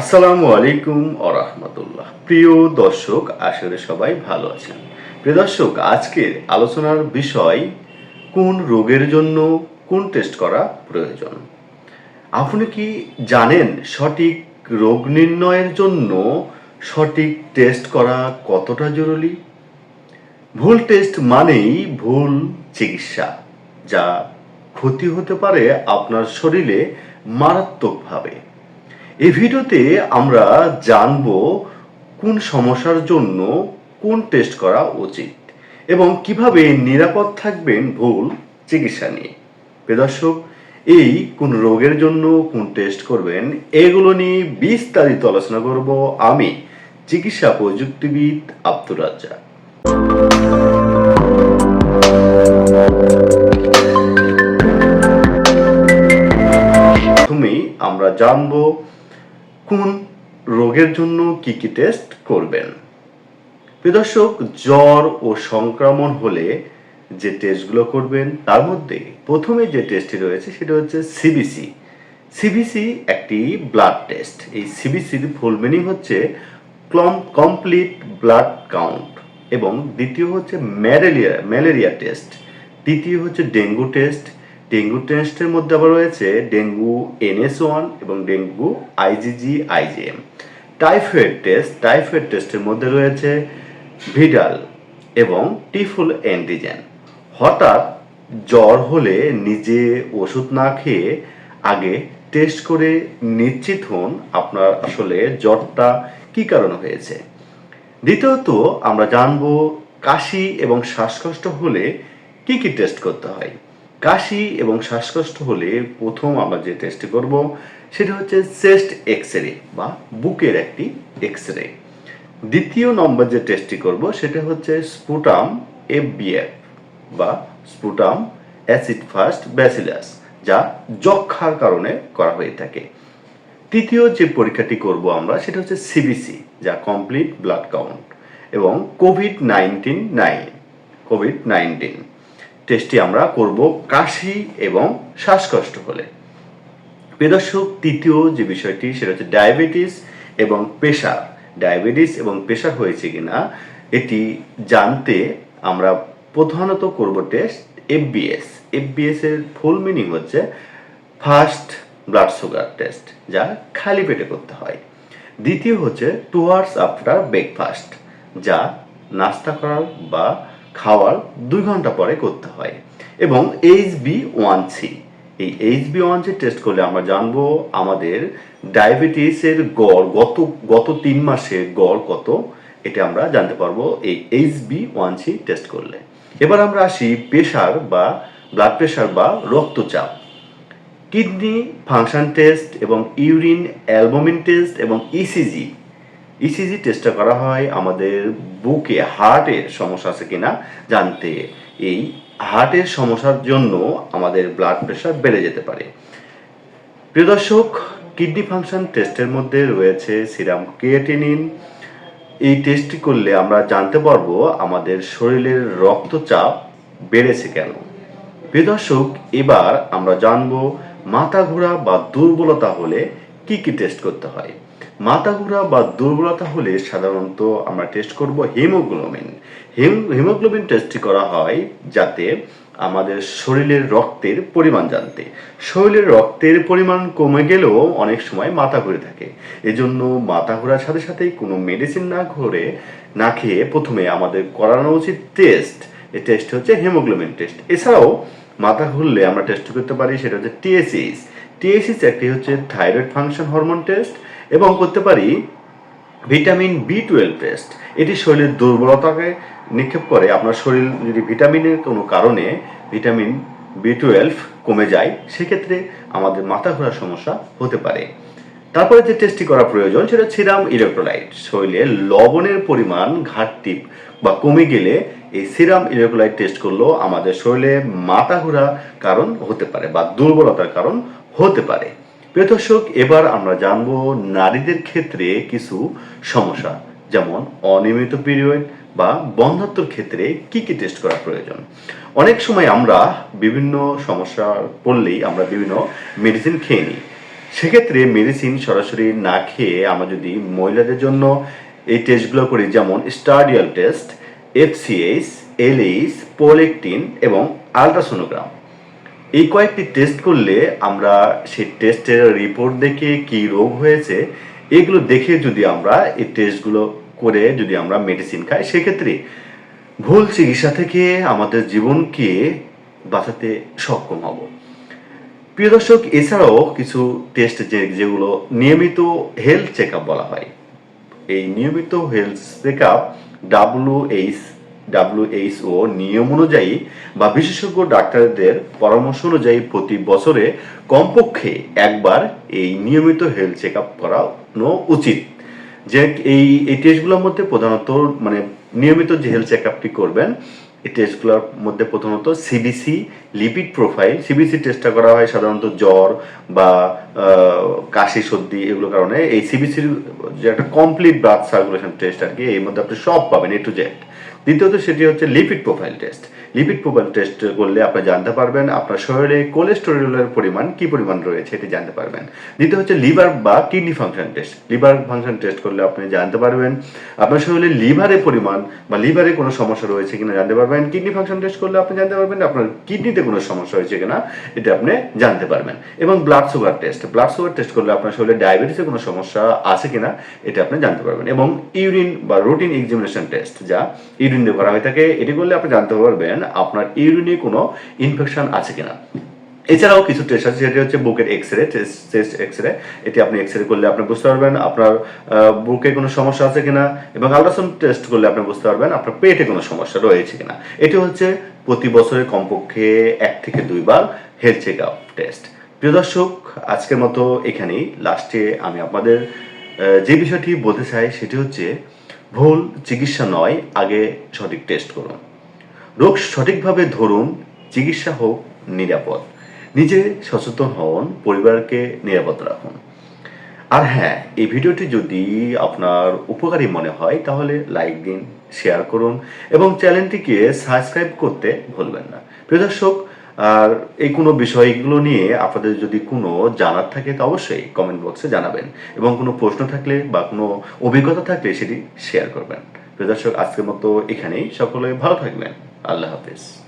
আসসালামু আলাইকুম আরহামতুল্লাহ প্রিয় দর্শক আসলে সবাই ভালো আছেন। প্রিয় দর্শক, আজকের আলোচনার বিষয়, কোন রোগের জন্য কোন টেস্ট করা প্রয়োজন? আপনি কি জানেন সঠিক রোগ নির্ণয়ের জন্য সঠিক টেস্ট করা কতটা জরুরি? ভুল টেস্ট মানেই ভুল চিকিৎসা, যা ক্ষতি হতে পারে আপনার শরীরে মারাত্মকভাবে। এই ভিডিওতে আমরা জানব কোন সমস্যার জন্য কোন টেস্ট করা উচিত এবং কীভাবে নিরাপদ থাকবেন ভুল চিকিৎসা নিয়ে। প্রিয় দর্শক, এই কোন রোগের জন্য কোন টেস্ট করবেন, এগুলো নিয়ে বিস্তারিত আলোচনা করব আমি, চিকিৎসা প্রযুক্তিবিদ আব্দুর রাজ্জাক। প্রথমেই আমরা জানব কোন রোগের জন্য কি কি টেস্ট করবেন? প্রিয় দর্শক, জ্বর ও সংক্রমণ হলে যে টেস্টগুলো করবেন, তার মধ্যে প্রথমে যে টেস্টটি রয়েছে সেটা হচ্ছে সিবিসি সিবিসি একটি ব্লাড টেস্ট এই সিবিসির ফুল মিনিং হচ্ছে ক্লম কমপ্লিট ব্লাড কাউন্ট এবং দ্বিতীয় হচ্ছে ম্যালেরিয়া ম্যালেরিয়া টেস্ট তৃতীয় হচ্ছে ডেঙ্গু টেস্ট ডেঙ্গু টেস্টের মধ্যে আবার রয়েছে ডেঙ্গু এনএস ওয়ান এবং dengue IgG IgM typhoid test, typhoid টেস্টের মধ্যে রয়েছে ভিডাল এবং টিফুল অ্যান্টিজেন। হঠাৎ জ্বর হলে নিজে ওষুধ না খেয়ে আগে টেস্ট করে নিশ্চিত হন আপনার আসলে জ্বরটা কি কারণে হয়েছে। দ্বিতীয়ত, আমরা জানব কাশি এবং শ্বাসকষ্ট হলে কি কি টেস্ট করতে হয়। কাশি এবং শ্বাসকষ্ট হলে প্রথম আমরা যে টেস্টটি করব, সেটা হচ্ছে চেস্ট এক্স রে বা বুকের একটি এক্স রে দ্বিতীয় নম্বর যে টেস্টটি করব, সেটা হচ্ছে স্পুটাম এফবিএফ বা স্পুটাম অ্যাসিড ফার্স্ট ব্যাসিলাস যা যক্ষার কারণে করা হয়ে থাকে। তৃতীয় যে পরীক্ষাটি করব আমরা, সেটা হচ্ছে সিবিসি যা কমপ্লিট ব্লাড কাউন্ট এবং covid nineteen nine covid nineteen টেস্টটি আমরা করব কাশি এবং শ্বাসকষ্ট হলে। প্রিয়দর্শক তৃতীয় যে বিষয়টি, সেটা হচ্ছে ডায়াবেটিস এবং প্রেশার। ডায়াবেটিস এবং প্রেশার হয়েছে কিনা, এটি জানতে আমরা প্রধানত করব টেস্ট এফবিএস এফবিএস এর ফুল মিনিং হচ্ছে ফার্স্ট ব্লাড সুগার টেস্ট যা খালি পেটে করতে হয়। দ্বিতীয় হচ্ছে টুয়ার্ডস আফটার ব্রেকফাস্ট যা নাস্তা করার বা খাওয়ার দুই ঘণ্টা পরে করতে হয়। এবং এইচ বি ওয়ান সি এই H B one C test করলে আমরা জানব আমাদের ডায়াবেটিসের গড়, গত গত তিন মাসের গড় কত, এটা আমরা জানতে পারব এই H B one C test করলে। এবার আমরা আসি প্রেশার বা ব্লাড প্রেশার বা রক্তচাপ। কিডনি ফাংশন টেস্ট এবং ইউরিন অ্যালবুমিন টেস্ট এবং ইসিজি ইসিজি টেস্টটা করা হয় আমাদের বুকে হার্টের সমস্যা আছে কিনা জানতে। এই হার্টের সমস্যার জন্য আমাদের ব্লাড প্রেশার বেড়ে যেতে পারে। প্রিয় দর্শক কিডনি ফাংশন টেস্টের মধ্যে রয়েছে সিরাম ক্রিয়েটিনিন এই টেস্টটি করলে আমরা জানতে পারব আমাদের শরীরের রক্তচাপ বেড়েছে কেন। প্রিয় দর্শক, এবার আমরা জানব মাথা ঘোরা বা দুর্বলতা হলে কি কি টেস্ট করতে হয়। ঘোরা বা দুর্বলতা হলে সাধারণত আমরা টেস্ট করব হিমোগ্লোবিন হিমোগ্লোবিন টেস্টটি করা হয় যাতে আমাদের শরীরের রক্তের পরিমাণ জানতে। শরীরের রক্তের পরিমাণ কমে গেলেও অনেক সময় মাথা ঘুরে থাকে। এজন্য মাথা ঘোরার সাথে সাথেই কোনো মেডিসিন না ঘুরে, না খেয়ে প্রথমে আমাদের করানো উচিত টেস্ট এই টেস্ট হচ্ছে হিমোগ্লোবিন টেস্ট এছাড়াও মাথা ঘুরলে আমরা টেস্ট করতে পারি, সেটা হচ্ছে টিএসিস টিএসিস একটি হচ্ছে থাইরয়েড ফাংশন হরমোন টেস্ট এবং করতে পারি ভিটামিন বি টুয়েলভ টেস্ট এটি শরীরের দুর্বলতাকে নিক্ষেপ করে। আপনার শরীর যদি ভিটামিনের কোনো কারণে ভিটামিন বি টুয়েলভ কমে যায়, সেক্ষেত্রে আমাদের মাথা ঘোরার সমস্যা হতে পারে। তারপরে যে টেস্টটি করা প্রয়োজন, সেটা সিরাম ইলেকট্রোলাইট শরীরে লবণের পরিমাণ ঘাটতি বা কমে গেলে এই সিরাম ইলেকট্রোলাইট টেস্ট করলেও আমাদের শরীরে মাথা ঘোরা কারণ হতে পারে বা দুর্বলতার কারণ হতে পারে। প্রিয় এবার আমরা জানব নারীদের ক্ষেত্রে কিছু সমস্যা, যেমন অনিয়মিত পিরিয়ড বা বন্ধাত্মর ক্ষেত্রে কি কি টেস্ট করা প্রয়োজন। অনেক সময় আমরা বিভিন্ন সমস্যা পড়লেই আমরা বিভিন্ন মেডিসিন খেয়ে নিই। সেক্ষেত্রে মেডিসিন সরাসরি না খেয়ে আমরা যদি মহিলাদের জন্য এই টেস্টগুলো করি, যেমন স্টাডিয়াল টেস্ট এফসিএইচ এলএইচ পোলেকটিন এবং আলট্রাসোনোগ্রাম এই কয়েকটি টেস্ট করলে আমরা সেই টেস্টের রিপোর্ট দেখে কি রোগ হয়েছে, এগুলো দেখে যদি আমরা এই টেস্টগুলো করে যদি আমরা মেডিসিন খাই, সেক্ষেত্রে ভুল চিকিৎসা থেকে আমাদের জীবনকে বাঁচাতে সক্ষম হব। প্রিয় দর্শক, এছাড়াও কিছু টেস্ট যে যেগুলো নিয়মিত হেলথ চেক বলা হয়, এই নিয়মিত health check up WH WHO নিয়ম অনুযায়ী বা বিশেষজ্ঞ ডাক্তারদের পরামর্শ অনুযায়ী প্রতি বছরে কমপক্ষে একবার এই নিয়মিত হেলথ চেক আপ করানো উচিত। যে এই এই টেস্টগুলোর মধ্যে প্রধানত মানে নিয়মিত যে হেলথ চেক আপটি করবেন, এই টেস্টগুলোর মধ্যে প্রথমত সিবিসি লিপিড প্রোফাইল সিবিসি টেস্টটা করা হয় সাধারণত জ্বর বা কাশি, সর্দি এগুলোর কারণে। এই সিবিসির যে একটা কমপ্লিট ব্লাড সার্কুলেশন টেস্ট আর কি, এর মধ্যে আপনি সব পাবেন এ টু জেড দ্বিতীয়ত সেটি হচ্ছে lipid profile test lipid profile test করলে আপনি জানতে পারবেন আপনার শরীরে কোলেস্টেরলের পরিমাণ কি পরিমাণ রয়েছে, এটি জানতে পারবেন। দ্বিতীয় হচ্ছে লিভার বা kidney function test liver function test করলে আপনি জানতে পারবেন আপনার শরীরে লিভারের পরিমাণ বা লিভারে কোনো সমস্যা রয়েছে কিনা জানতে পারবেন। কিডনি ফাংশন টেস্ট করলে আপনি জানতে পারবেন আপনার কিডনিতে কোনো সমস্যা হয়েছে কিনা, এটা আপনি জানতে পারবেন। এবং blood sugar test blood sugar test করলে আপনার শরীরে ডায়াবেটিসের কোনো সমস্যা আছে কিনা, এটা আপনি জানতে পারবেন। এবং ইউরিন বা রুটিন এক্সামিনেশন টেস্ট যা ইউরিন দিয়ে করা হয়ে থাকে, এটি করলে আপনি জানতে পারবেন আপনার ইউরিনে কোনো ইনফেকশন আছে কিনা। এছাড়াও কিছু টেস্ট আছে যেটি হচ্ছে বুকের X ray chest X ray এটি আপনি এক্স রে করলে আপনি বুঝতে পারবেন আপনার বুকে কোনো সমস্যা আছে কিনা এবং আলট্রাসাউন্ড টেস্ট করলে আপনি বুঝতে পারবেন আপনার পেটে কোনো সমস্যা রয়েছে কিনা। এটি হচ্ছে প্রতি বছরে কমপক্ষে এক থেকে দুইবার হেলথ চেক আপ টেস্ট প্রিয় দর্শক, আজকের মতো এখানেই লাস্টে আমি আপনাদের যে বিষয়টি বলতে চাই সেটি হচ্ছে ভুল চিকিৎসা নয়, আগে সঠিক টেস্ট করুন। রোগ সঠিকভাবে ধরুন, চিকিৎসা হোক নিরাপদ। নিজে সচেতন হন, পরিবারকে নিরাপদ রাখুন। আর হ্যাঁ এই ভিডিওটি যদি আপনার উপকারী মনে হয়, তাহলে লাইক দিন, শেয়ার করুন এবং চ্যানেলটিকে সাবস্ক্রাইব করতে ভুলবেন না। প্রিয় দর্শক, আর এই কোনো বিষয়গুলো নিয়ে আপনাদের যদি কোনো জানার থাকে, তো অবশ্যই কমেন্ট বক্সে জানাবেন এবং কোনো প্রশ্ন থাকলে বা কোনো অভিজ্ঞতা থাকলে সেটি শেয়ার করবেন। প্রিয় দর্শক, আজকের মতো এখানেই। সকলে ভালো থাকবেন। আল্লাহ হাফিজ।